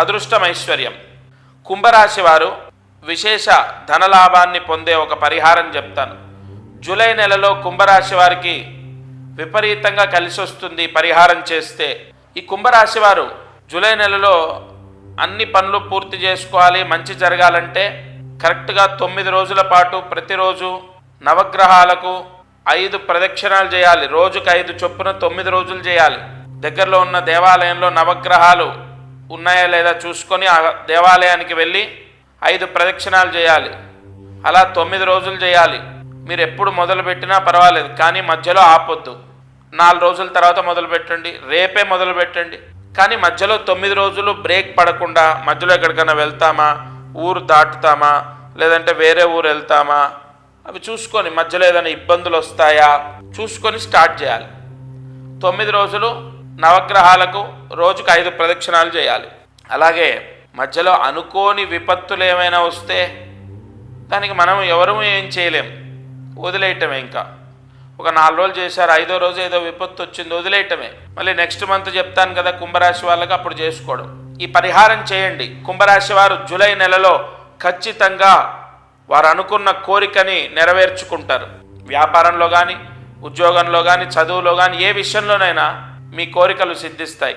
అదృష్టం ఐశ్వర్యం కుంభరాశి వారు విశేష ధనలాభాన్ని పొందే ఒక పరిహారం చెప్తాను. జూలై నెలలో కుంభరాశి వారికి విపరీతంగా కలిసి వస్తుంది పరిహారం చేస్తే. ఈ కుంభరాశి వారు జూలై నెలలో అన్ని పనులు పూర్తి చేసుకోవాలి మంచి జరగాలంటే కరెక్ట్గా తొమ్మిది రోజుల పాటు ప్రతిరోజు నవగ్రహాలకు ఐదు ప్రదక్షిణాలు చేయాలి. రోజుకు ఐదు చొప్పున తొమ్మిది రోజులు చేయాలి. దగ్గరలో ఉన్న దేవాలయంలో నవగ్రహాలు ఉన్నాయా లేదా చూసుకొని ఆ దేవాలయానికి వెళ్ళి ఐదు ప్రదక్షిణాలు చేయాలి. అలా తొమ్మిది రోజులు చేయాలి. మీరు ఎప్పుడు మొదలు పెట్టినా పర్వాలేదు కానీ మధ్యలో ఆపొద్దు. నాలుగు రోజుల తర్వాత మొదలు పెట్టండి రేపే మొదలు పెట్టండి. కానీ మధ్యలో తొమ్మిది రోజులు బ్రేక్ పడకుండా మధ్యలో ఎక్కడికైనా వెళ్తామా? ఊరు దాటుతామా? లేదంటే వేరే ఊరు వెళ్తామా? అవి చూసుకొని మధ్యలో ఏదైనా ఇబ్బందులు వస్తాయా? చూసుకొని స్టార్ట్ చేయాలి. తొమ్మిది రోజులు నవగ్రహాలకు రోజుకు ఐదు ప్రదక్షిణాలు చేయాలి. అలాగే మధ్యలో అనుకోని విపత్తులు ఏమైనా వస్తే దానికి మనం ఎవరూ ఏం చేయలేం. వదిలేయటమే ఇంకా. ఒక నాలుగు రోజులు చేశారు ఐదో రోజు ఏదో విపత్తు వచ్చింది వదిలేయటమే. మళ్ళీ నెక్స్ట్ మంత్ చెప్తాను కదా కుంభరాశి వాళ్ళకి అప్పుడు చేసుకోవడం. ఈ పరిహారం చేయండి. కుంభరాశి వారు జూలై నెలలో ఖచ్చితంగా వారు అనుకున్న కోరికని నెరవేర్చుకుంటారు. వ్యాపారంలో కానీ ఉద్యోగంలో కానీ చదువులో కానీ ఏ విషయంలోనైనా మీ కోరికలు సిద్ధిస్తాయి.